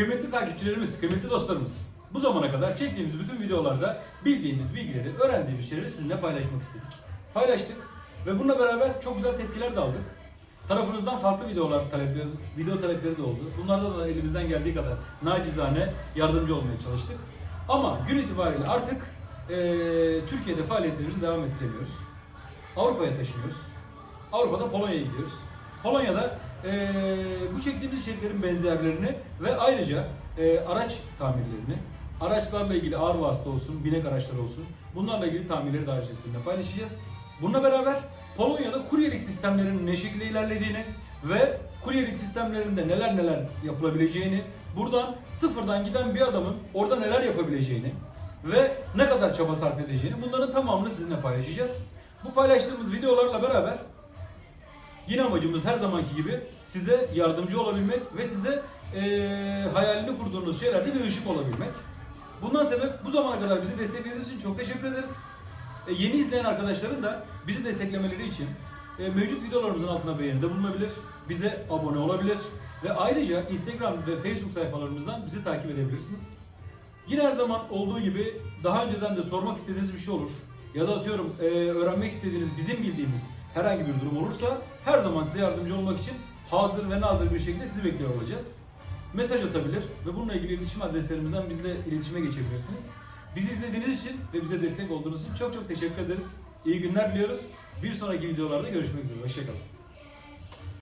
Kıymetli takipçilerimiz, kıymetli dostlarımız. Bu zamana kadar çektiğimiz bütün videolarda bildiğimiz bilgileri, öğrendiğimiz şeyleri sizinle paylaşmak istedik. Paylaştık ve bununla beraber çok güzel tepkiler de aldık. Tarafınızdan farklı videolar talepleri, video talepleri de oldu. Bunlarda da elimizden geldiği kadar nacizane yardımcı olmaya çalıştık. Ama gün itibariyle artık eee, Türkiye'de faaliyetlerimizi devam ettiremiyoruz. Avrupa'ya taşınıyoruz. Avrupa'da Polonya'ya gidiyoruz. Polonya'da eee, bu çektiğimiz içeriklerin benzerlerini ve ayrıca eee, araç tamirlerini, araçlarla ilgili ağır vasıta olsun, binek araçlar olsun, bunlarla ilgili tamirleri daha öncesinde paylaşacağız. Bununla beraber Polonya'da kuryelik sistemlerinin ne şekilde ilerlediğini ve kuryelik sistemlerinde neler neler yapılabileceğini, buradan sıfırdan giden bir adamın orada neler yapabileceğini ve ne kadar çaba sarf edeceğini bunların tamamını sizinle paylaşacağız. Bu paylaştığımız videolarla beraber Yine amacımız her zamanki gibi size yardımcı olabilmek ve size eee hayalini kurduğunuz şeylerde bir ışık olabilmek. Bundan sebep bu zamana kadar bizi desteklediğiniz için çok teşekkür ederiz. E, yeni izleyen arkadaşların da bizi desteklemeleri için e, mevcut videolarımızın altına beğenide bulunabilir, bize abone olabilir ve ayrıca Instagram ve Facebook sayfalarımızdan bizi takip edebilirsiniz. Yine her zaman olduğu gibi daha önceden de sormak istediğiniz bir şey olur. Ya da atıyorum e, öğrenmek istediğiniz, bizim bildiğimiz herhangi bir durum olursa her zaman size yardımcı olmak için hazır ve nazır bir şekilde sizi bekliyor olacağız. Mesaj atabilir ve bununla ilgili iletişim adreslerimizden bizle iletişime geçebilirsiniz. Bizi izlediğiniz için ve bize destek olduğunuz için çok çok teşekkür ederiz. İyi günler diliyoruz. Bir sonraki videolarda görüşmek üzere. Hoşçakalın.